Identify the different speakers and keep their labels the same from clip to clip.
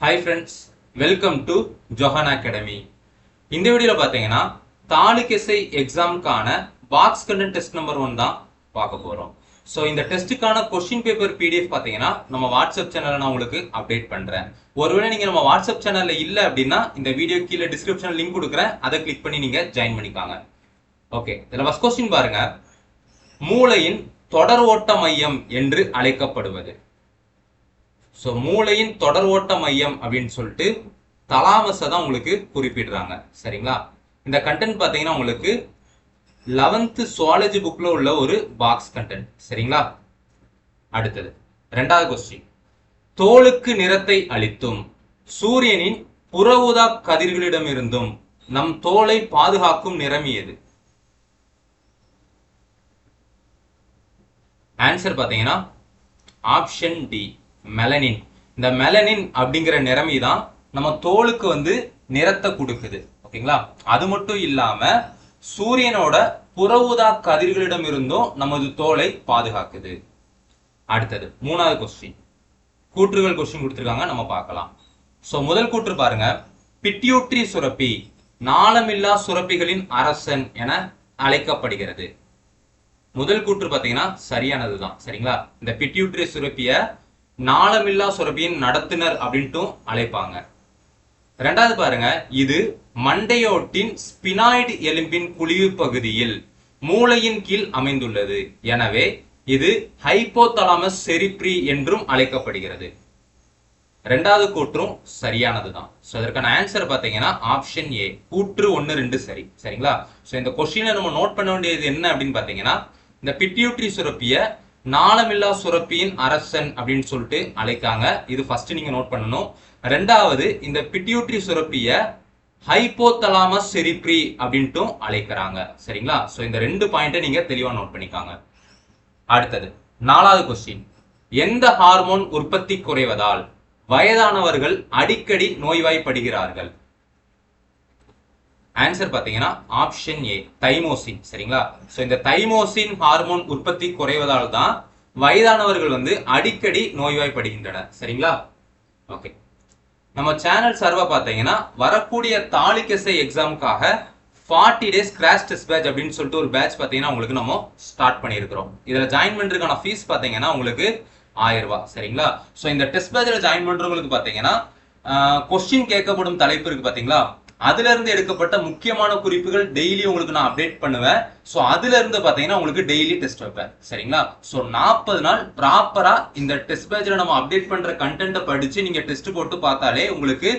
Speaker 1: Hi friends welcome to Johan academy இந்த வீடியோவில் பார்த்தீங்கன்னா தாலுக்கெஸ்ஐ எக்ஸாமுக்கான box content test number one தான் பார்க்க போகிறோம் ஸோ இந்த டெஸ்ட்டுக்கான கொஸ்டின் பேப்பர் பிடிஎஃப் பார்த்தீங்கன்னா நம்ம வாட்ஸ்அப் சேனலில் நான் உங்களுக்கு அப்டேட் பண்ணுறேன் ஒருவேளை நீங்கள் நம்ம வாட்ஸ்அப் சேனலில் இல்லை அப்படின்னா இந்த வீடியோ கீழே டிஸ்கிரிப்ஷனில் லிங்க் கொடுக்குறேன். அதை கிளிக் பண்ணி நீங்கள் ஜாயின் பண்ணிக்காங்க. ஓகே இதில் ஃபஸ்ட் கொஸ்டின் பாருங்க. மூளையின் தொடர் ஓட்ட மையம் என்று அழைக்கப்படுவது. ஸோ மூளையின் தொடர் ஓட்ட மையம் அப்படின்னு சொல்லிட்டு தலாமஸை தான் உங்களுக்கு குறிப்பிடுறாங்க. சரிங்களா? இந்த கண்டென்ட் பார்த்தீங்கன்னா உங்களுக்கு லெவன்த்து சுவாலஜி புக்கில் உள்ள ஒரு பாக்ஸ் கண்டென்ட் சரிங்களா? அடுத்தது ரெண்டாவது கொஸ்டின் தோலுக்கு நிறத்தை அளித்தும் சூரியனின் புற ஊதா கதிர்களிடமிருந்தும் நம் தோலை பாதுகாக்கும் நிறம் எது? ஆன்சர் பார்த்தீங்கன்னா ஆப்ஷன் டி மெலனின் இந்த மெலனின் அப்படிங்கிற நிறமி தான் நம்ம தோலுக்கு வந்து நிறத்தை கொடுக்குது. ஓகேங்களா? அது மட்டும் இல்லாம சூரியனோட புற ஊதா கதிர்களிடம் இருந்தும் நமது தோலை பாதுகாக்குது. அடுத்தது மூணாவது கொஸ்டின் கூற்றுகள் கொஸ்டின் கொடுத்துருக்காங்க நம்ம பார்க்கலாம். ஸோ முதல் கூற்று பாருங்க. பிட்யூட்ரி சுரப்பி நாளமில்லா சுரப்பிகளின் அரசன் என அழைக்கப்படுகிறது. முதல் கூற்று பார்த்தீங்கன்னா சரியானதுதான். சரிங்களா? இந்த பிட்டியூட்ரி சுரப்பிய நாளமில்லா சுரப்பியின் நடத்துனர் அப்படின்ட்டும் அழைப்பாங்க. ரெண்டாவது பாருங்க இது மண்டையோட்டின் ஸ்பினாய்டு எலும்பின் குழிவு பகுதியில் மூளையின் கீழ் அமைந்துள்ளது. எனவே இது ஹைப்போதலாமஸ் செரிப்ரி என்றும் அழைக்கப்படுகிறது. ரெண்டாவது கூற்றும் சரியானது தான் ஸோ அதற்கான ஆன்சர் பார்த்தீங்கன்னா ஆப்ஷன் ஏ கூற்று ஒன்று ரெண்டு சரி. சரிங்களா? ஸோ இந்த கொஸ்டினை நம்ம நோட் பண்ண வேண்டியது என்ன அப்படின்னு பார்த்தீங்கன்னா இந்த பிட்யூட்ரி சுரப்பியை நாளமில்லா சுரப்பியின் அரசன் அப்படின்னு சொல்லிட்டு அழைக்காங்க. இது ஃபர்ஸ்ட் நீங்க நோட் பண்ணணும். ரெண்டாவது இந்த பிட்யூட்ரி சுரப்பிய ஹைப்போதலாமஸ் செரிப்ரி அப்படின்ட்டும் அழைக்கிறாங்க. சரிங்களா? ஸோ இந்த ரெண்டு பாயிண்ட்டை நீங்க தெளிவா நோட் பண்ணிக்காங்க. அடுத்தது நாலாவது கொஸ்டின் எந்த ஹார்மோன் உற்பத்தி குறைவதால் வயதானவர்கள் அடிக்கடி நோய்வாய்ப்படுகிறார்கள்? ஆன்சர் பார்த்தீங்கன்னா ஆப்ஷன் ஏ தைமோசின் சரிங்களா? ஸோ இந்த தைமோசின் ஹார்மோன் உற்பத்தி குறைவதால் தான் வயதானவர்கள் வந்து அடிக்கடி நோய்வாய்ப்படுகின்றனர். சரிங்களா? ஓகே நம்ம சேனல் சர்வை பார்த்தீங்கன்னா வரக்கூடிய தாலிக்கசை எக்ஸாமுக்காக forty days crash test batch அப்படின்னு சொல்லிட்டு ஒரு பேட்ச் பார்த்தீங்கன்னா உங்களுக்கு நம்ம ஸ்டார்ட் பண்ணியிருக்கிறோம். இதில் ஜாயின் பண்ணுறதுக்கான ஃபீஸ் பார்த்தீங்கன்னா உங்களுக்கு ஆயிரம் ரூபாய். சரிங்களா? ஸோ இந்த டெஸ்ட் பேட்சில் ஜாயின் பண்ணுறவங்களுக்கு பார்த்தீங்கன்னா கொஸ்டின் கேட்கப்படும் தலைப்பு இருக்கு பார்த்தீங்களா? அதுல இருந்து எடுக்கப்பட்ட முக்கியமான குறிப்புகள் டெய்லி உங்களுக்கு நான் அப்டேட் பண்ணுவேன். ஸோ அதுல இருந்து பாத்தீங்கன்னா உங்களுக்கு டெய்லி டெஸ்ட் வைப்பேன். சரிங்களா? ஸோ நாற்பது நாள் ப்ராப்பரா இந்த டெஸ்ட் பேஜ்ல நம்ம அப்டேட் பண்ற கண்டென்ட்டை படிச்சு நீங்க டெஸ்ட் போட்டு பார்த்தாலே உங்களுக்கு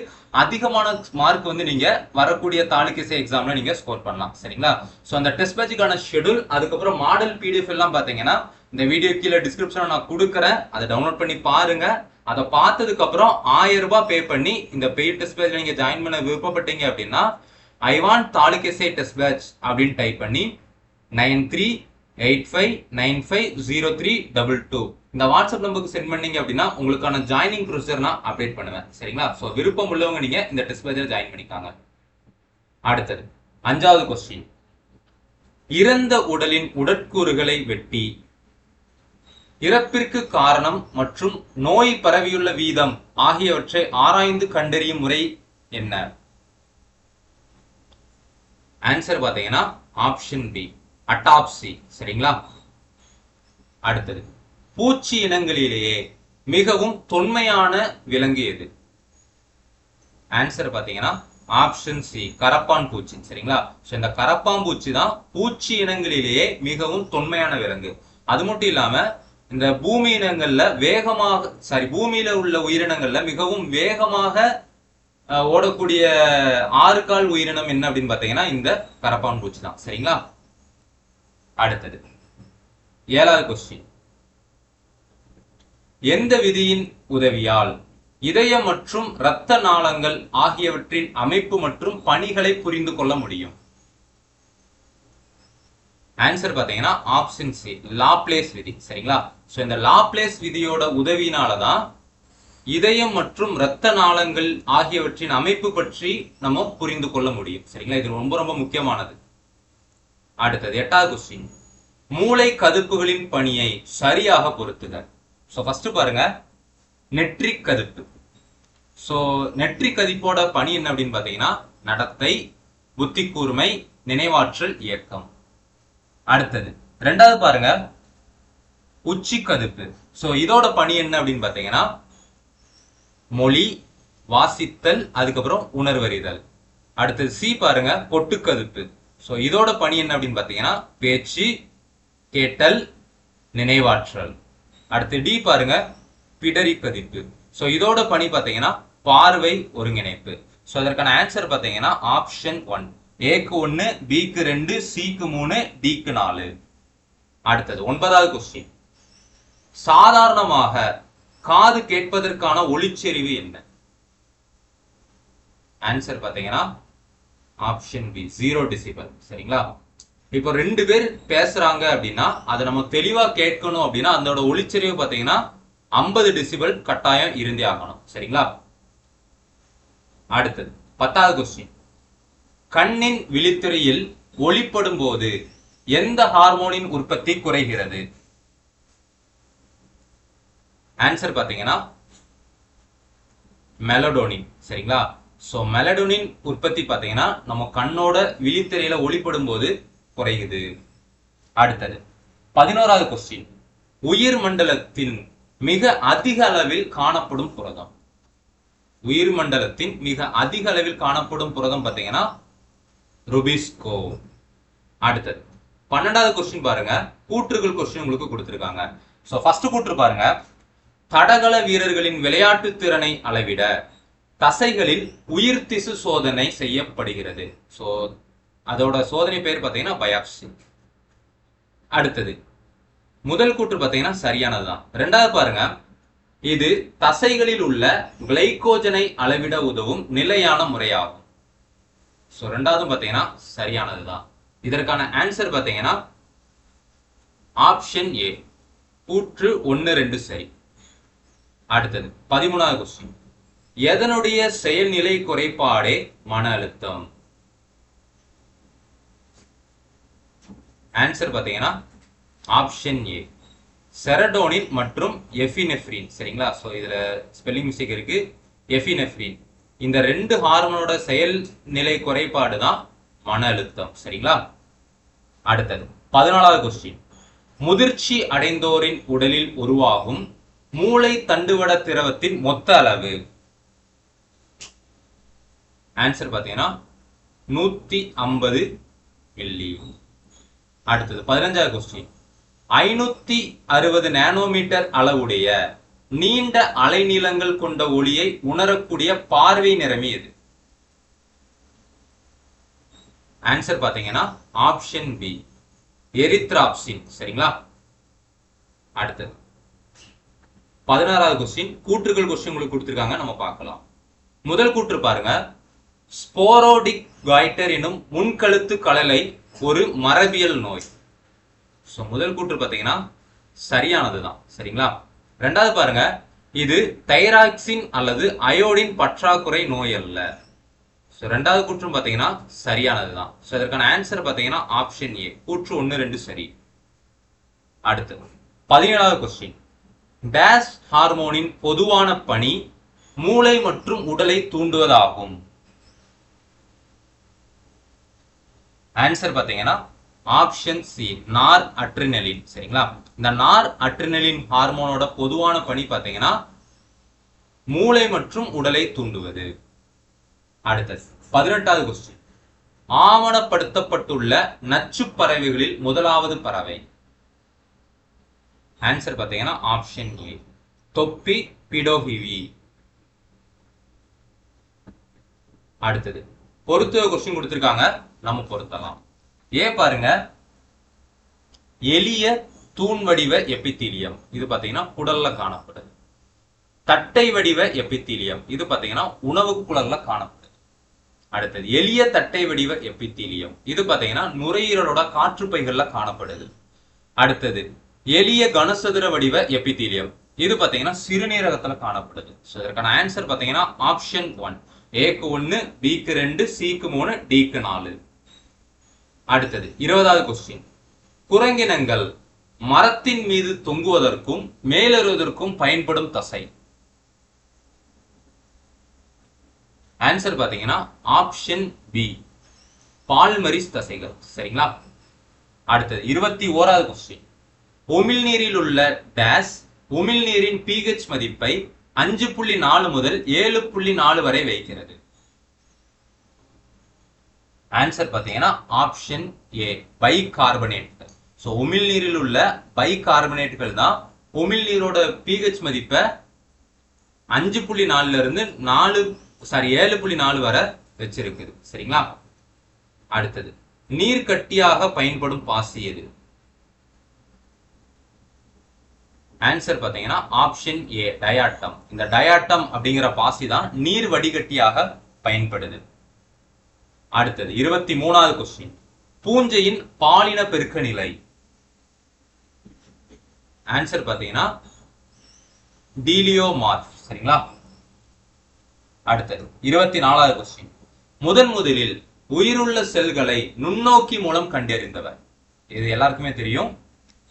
Speaker 1: அதிகமான மார்க் வந்து நீங்க வரக்கூடிய தாலுக்கிசை எக்ஸாம்ல நீங்க ஸ்கோர் பண்ணலாம். சரிங்களா? ஸோ அந்த டெஸ்ட் பேஜுக்கான ஷெடியூல் அதுக்கப்புறம் மாடல் பிடிஎஃப் எல்லாம் பாத்தீங்கன்னா இந்த வீடியோ கீழே டிஸ்கிரிப்ஷன் நான் கொடுக்குறேன். அதை டவுன்லோட் பண்ணி பாருங்க. அதை பார்த்ததுக்கு அப்புறம் ஆயிரம் ரூபாய் பே பண்ணி இந்த பெய்ட் டெஸ்ட் பேட்ச்ல நீங்க ஜாயின் பண்ண விருப்பப்பட்டீங்க அப்படின்னா ஐ வாண்ட் தாலுகேசை டெஸ்ட் பேட்ச் அப்படின்னு டைப் பண்ணி nine three eight five nine five zero three double two இந்த வாட்ஸ்அப் நம்பருக்கு சென்ட் பண்ணீங்க அப்படின்னா உங்களுக்கான ஜாயினிங் ப்ரொசீஜர் நான் அப்டேட் பண்ணுவேன். சரிங்களா? ஸோ விருப்பம் உள்ளவங்க நீங்க இந்த டெஸ்ட் பேட்சில் ஜாயின் பண்ணிக்காங்க. அடுத்தது அஞ்சாவது கொஸ்டின் இறந்த உடலின் உடற்கூறுகளை வெட்டி இறப்பிற்கு காரணம் மற்றும் நோய் பரவியுள்ள வீதம் ஆகியவற்றை ஆராய்ந்து கண்டறியும் முறை என்ன? ஆன்சர் பாத்தீங்கன்னா ஆப்ஷன் பி அட்டாப்சி சரிங்களா? அடுத்தது பூச்சி இனங்களிலேயே மிகவும் தொன்மையான விலங்கு எது? ஆன்சர் பாத்தீங்கன்னா ஆப்ஷன் சி கரப்பான் பூச்சி. சரிங்களா? ஸோ இந்த கரப்பான் பூச்சி தான் பூச்சி இனங்களிலேயே மிகவும் தொன்மையான விலங்கு. அது மட்டும் இல்லாம இந்த பூமி இனங்கள்ல வேகமாக சாரி பூமியில உள்ள உயிரினங்கள்ல மிகவும் வேகமாக ஓடக்கூடிய ஆறு கால் உயிரினம் என்ன அப்படின்னு பாத்தீங்கன்னா இந்த கரப்பான் பூச்சி தான். சரிங்களா? அடுத்தது ஏழாவது கொஸ்டின் எந்த விதியின் உதவியால் இதயம் மற்றும் இரத்த நாளங்கள் ஆகியவற்றின் அமைப்பு மற்றும் பணிகளை புரிந்து கொள்ள முடியும்? ஆன்சர் பார்த்தீங்கன்னா ஆப்ஷன் சி லாப்லேஸ் விதி சரிங்களா? ஸோ இந்த லாப்லேஸ் விதியோட உதவினால தான் இதயம் மற்றும் இரத்த நாளங்கள் ஆகியவற்றின் அமைப்பு பற்றி நம்ம புரிந்து கொள்ள முடியும். சரிங்களா? இது ரொம்ப ரொம்ப முக்கியமானது. அடுத்தது எட்டாவது கொஸ்டின் மூளை கதுப்புகளின் பணியை சரியாக பொருத்துக ஸோ ஃபர்ஸ்ட் பாருங்க. நெற்றி கதுப்பு. ஸோ நெற்றி கதிப்போட பணி என்ன அப்படின்னு பார்த்தீங்கன்னா நடத்தை புத்தி கூர்மை நினைவாற்றல் இயக்கம். அடுத்தது. ரெண்டாவது பாருங்க. உச்சி கதுப்பு. ஸோ இதோட பணி என்ன அப்படின்னு பார்த்தீங்கன்னா மொழி வாசித்தல் அதுக்கப்புறம் உணர்வறிதல். அடுத்தது சி பாருங்க பொட்டுக்கதுப்பு. ஸோ இதோட பணி என்ன அப்படின்னு பார்த்தீங்கன்னா பேச்சு கேட்டல் நினைவாற்றல். அடுத்து டி பாருங்க பிடரி கதிப்பு ஸோ இதோட பணி பார்த்தீங்கன்னா பார்வை ஒருங்கிணைப்பு. ஸோ அதற்கான ஆன்சர் பார்த்தீங்கன்னா ஆப்ஷன் ஒன் ஏக்கு ஒன்று பிக்கு ரெண்டு சிக்கு மூணு டிக்கு நாலு. அடுத்தது ஒன்பதாவது கொஸ்டின் சாதாரணமாக காது கேட்பதற்கான ஒளிச்செறிவு என்ன? ஆன்சர் பார்த்தீங்கன்னா ஆப்ஷன் பி ஜீரோ டிசிபல் சரிங்களா? இப்போ ரெண்டு பேர் பேசுறாங்க அப்படின்னா அதை நம்ம தெளிவா கேட்கணும் அப்படின்னா அதோட ஒளிச்செறிவு பார்த்தீங்கன்னா ஐம்பது டிசிபல் கட்டாயம் இருந்தே ஆகணும். சரிங்களா? அடுத்தது பத்தாவது கொஸ்டின் கண்ணின் விழித்திரையில் ஒளிப்படும் போது எந்த ஹார்மோனின் உற்பத்தி குறைகிறது? ஆன்சர் பார்த்தீங்கன்னா மெலடோனின் சரிங்களா? சோ மெலடோனின் உற்பத்தி பார்த்தீங்கன்னா நம்ம கண்ணோட விழித்திரையில ஒளிப்படும் போது குறையுது. அடுத்தது பதினோராவது கொஸ்டின் உயிர் மண்டலத்தின் மிக அதிக அளவில் காணப்படும் புரதம். உயிர் மண்டலத்தின் மிக அதிக அளவில் காணப்படும் புரதம் பார்த்தீங்கன்னா ருபீஸ் ருபிஸ்கோ அடுத்தது. பன்னெண்டாவது கொஸ்டின் பாருங்க. கூற்றுகள் கொஸ்டின் உங்களுக்கு கொடுத்துருக்காங்க. ஸோ ஃபர்ஸ்ட் கூற்று பாருங்க. தடகள வீரர்களின் விளையாட்டு திறனை அளவிட தசைகளில் உயிர் திசு சோதனை செய்யப்படுகிறது. ஸோ அதோட சோதனை பேர் பார்த்தீங்கன்னா பயாப்சி அடுத்தது. முதல் கூற்று பார்த்தீங்கன்னா சரியானதுதான். ரெண்டாவது பாருங்க. இது தசைகளில் உள்ள கிளைகோஜனை அளவிட உதவும் நிலையான முறையாகும். ஸோ ரெண்டாவதும் பார்த்தீங்கன்னா சரியானதுதான். இதற்கான ஆன்சர் பார்த்தீங்கன்னா ஆப்ஷன் ஏ கூற்று ஒன்று ரெண்டு சரி. அடுத்தது பதிமூணாவது கொஸ்டின் எதனுடைய செயல்நிலை குறைபாடே மன அழுத்தம்? ஆன்சர் பார்த்தீங்கன்னா ஆப்ஷன் ஏ செரடோனின் மற்றும் எஃபினெஃப்ரின் சரிங்களா? ஸோ இதுல ஸ்பெல்லிங் மிஸ்டேக் இருக்கு. எஃபினெஃப்ரின் இந்த ரெண்டு ஹார்மோனோட செயல்நிலை குறைபாடு தான் மன அழுத்தம். சரிங்களா? அடுத்தது பதினாலாவது கொஸ்டின் முதிர்ச்சி அடைந்தோரின் உடலில் உருவாகும் மூளை தண்டுவட திரவத்தின் மொத்த அளவு. ஆன்சர் பார்த்தீங்கன்னா நூத்தி ஐம்பது மில்லி அடுத்தது பதினஞ்சாவது கொஸ்டின் ஐநூத்தி அறுபது நானோமீட்டர் அளவுடைய நீண்ட அலைநீளங்கள் கொண்ட ஒளியை உணரக்கூடிய பார்வை நிறமி எது ஆன்சர் பாத்தீங்கன்னா ஆப்ஷன் பி எரித்ராப்சின் சரிங்களா? அடுத்தது. பதினாறாவது கொஸ்டின் கூற்றுகள் கொஸ்டின் உங்களுக்கு கொடுத்துருக்காங்க நம்ம பார்க்கலாம். முதல் கூற்று பாருங்க. ஸ்போரோடிக் காய்டர் எனும் முன்கழுத்து கலலை ஒரு மரபியல் நோய். ஸோ முதல் கூற்று பார்த்தீங்கன்னா சரியானது தான் சரிங்களா? ரெண்டாவது பாருங்க. இது தைராக்சின் அல்லது அயோடின் பற்றாக்குறை நோய் அல்ல. ஸோ ரெண்டாவது கூற்றும் பார்த்தீங்கன்னா சரியானது தான் ஸோ இதற்கான ஆன்சர் பார்த்தீங்கன்னா ஆப்ஷன் ஏ கூற்று ஒன்று ரெண்டு சரி. அடுத்து பதினேழாவது கொஸ்டின் பேஸ் ஹார்மோனின் பொதுவான பணி மூளை மற்றும் உடலை தூண்டுவதாகும். ஆன்சர் பார்த்தீங்கன்னா ஆப்ஷன் சி நார் அட்ரினலின். சரிங்களா? இந்த நார் அட்ரினலின் ஹார்மோனோட பொதுவான பணி பார்த்தீங்கன்னா மூளை மற்றும் உடலை தூண்டுவது. அடுத்தது பதினெட்டாவது கொஸ்டின் ஆவணப்படுத்தப்பட்டுள்ள நச்சு பறவைகளில் முதலாவது பறவை. ஆன்சர் பார்த்தீங்கன்னா ஆப்ஷன் ஏ தொப்பி பிடோஹிவி அடுத்தது. பொருத்துவ கொஸ்டின் கொடுத்துருக்காங்க. நம்ம பொருத்தலாம். ஏ பாருங்க. எளிய தூண் வடிவ எபித்தீலியம் இது பார்த்தீங்கன்னா குடல்ல காணப்படுது தட்டை வடிவ எபித்தீலியம் இது பார்த்தீங்கன்னா உணவு குழல்ல காணப்படுது அடுத்தது எளிய தட்டை வடிவ எபித்தீலியம் இது பார்த்தீங்கன்னா நுரையீரலோட காற்றுப்பைகள்ல காணப்படுது. அடுத்தது எளிய கனசதுர வடிவ எபித்தீலியம் இது பார்த்தீங்கன்னா சிறுநீரகத்துல காணப்படுது. ஸோ இதற்கான ஆன்சர் பார்த்தீங்கன்னா ஆப்ஷன் ஒன் ஏக்கு ஒன்று பிக்கு ரெண்டு சிக்கு மூணு டிக்கு நாலு. அடுத்தது இருபதாவது கொஸ்டின் குரங்கினங்கள் மரத்தின் மீது தொங்குவதற்கும் மேலேறுவதற்கும் பயன்படும் தசை. ஆன்சர் பாத்தீங்கன்னா ஆப்ஷன் பி பால்மரிஸ் தசைகள். சரிங்களா? அடுத்தது இருபத்தி ஓராவது கொஸ்டின் உமிழ்நீரில் உள்ள டேஸ் உமிழ்நீரின் பிஹெச் மதிப்பை அஞ்சு புள்ளி நாலு முதல் ஏழு புள்ளி நாலு வரை வைக்கிறது. ஆன்சர் பார்த்தீங்கன்னா option A bicarbonate so உமிழ்நீரில் உள்ள பை கார்பனேட்டுகள் தான் உமிழ்நீரோட பிஹெச் மதிப்பை அஞ்சு புள்ளி நாலுல இருந்து நாலு சாரி ஏழு புள்ளி நாலு வரை வச்சிருக்குது. சரிங்களா? அடுத்தது நீர் கட்டியாக பயன்படும் பாசி எது? ஆன்சர் பார்த்தீங்கன்னா ஆப்ஷன் ஏ டயாட்டம் இந்த டயாட்டம் அப்படிங்கிற பாசி தான் நீர் வடிகட்டியாக பயன்படுது. அடுத்தது இருபத்தி மூணாவது கொஸ்டின் பூஞ்சையின் பாலின பெருக்க நிலை. ஆன்சர் பாத்தீங்கன்னா டீலியோமார்ப் சரிங்களா? அடுத்தது இருபத்தி நாலாவது கொஸ்டின் முதன் முதலில் உயிருள்ள செல்களை நுண்ணோக்கி மூலம் கண்டறிந்தவர். இது எல்லாருக்குமே தெரியும்.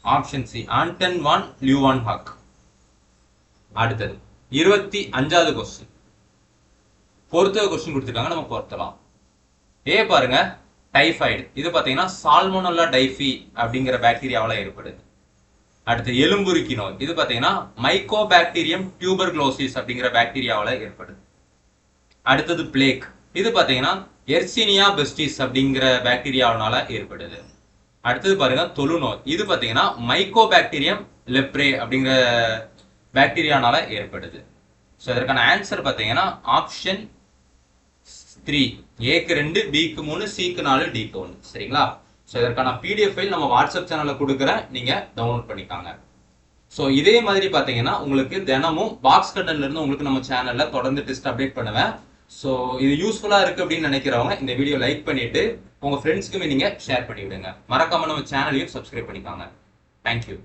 Speaker 1: Option C Anton van Leeuwenhoek அடுத்தது இருபத்தி அஞ்சாவது கொஸ்டின் பொறுத்த கொஸ்டின் கொடுத்துருக்காங்க நம்ம பொருத்தலாம். ஏ பாருங்க டைஃபாய்டு இது பார்த்தீங்கன்னா சால்மோனல்லா டைஃபி அப்படிங்கிற பாக்டீரியாவால் ஏற்படுது. அடுத்து எலும்புருக்கி நோய். இது பார்த்தீங்கன்னா மைக்கோ பாக்டீரியம் டியூபர் குளோசிஸ் அப்படிங்கிற பாக்டீரியாவால் ஏற்படுது. அடுத்தது பிளேக் இது பார்த்தீங்கன்னா எர்சினியா பெஸ்டிஸ் அப்படிங்கிற பாக்டீரியாவினால ஏற்படுது. அடுத்தது பாருங்க தொழுநோய். இது பார்த்தீங்கன்னா மைக்கோ பாக்டீரியம் லெப்ரே அப்படிங்கிற பாக்டீரியானால ஏற்படுது. ஸோ இதற்கான ஆன்சர் பார்த்தீங்கன்னா ஆப்ஷன் த்ரீ ஏக்கு ரெண்டு பிக்கு மூணு சிக்கு நாலு டிக்கு ஒன்று சரிங்களா? ஸோ இதற்கான பிடிஎஃப் ஃபைல் நம்ம வாட்ஸ்அப் சேனலில் கொடுக்குறேன் நீங்கள் டவுன்லோட் பண்ணிக்காங்க. ஸோ இதே மாதிரி பார்த்தீங்கன்னா உங்களுக்கு தினமும் பாக்ஸ் கண்டன்ல இருந்து உங்களுக்கு நம்ம சேனலில் தொடர்ந்து டெஸ்ட் அப்டேட் பண்ணுவேன். ஸோ இது யூஸ்ஃபுல்லாக இருக்குது அப்படின்னு நினைக்கிறவங்க இந்த வீடியோ லைக் பண்ணிட்டு உங்கள் ஃப்ரெண்ட்ஸ்க்குமே நீங்கள் ஷேர் பண்ணிவிடுங்க. மறக்காமல் நம்ம சேனலையும் சப்ஸ்கிரைப் பண்ணிக்காங்க. தேங்க்யூ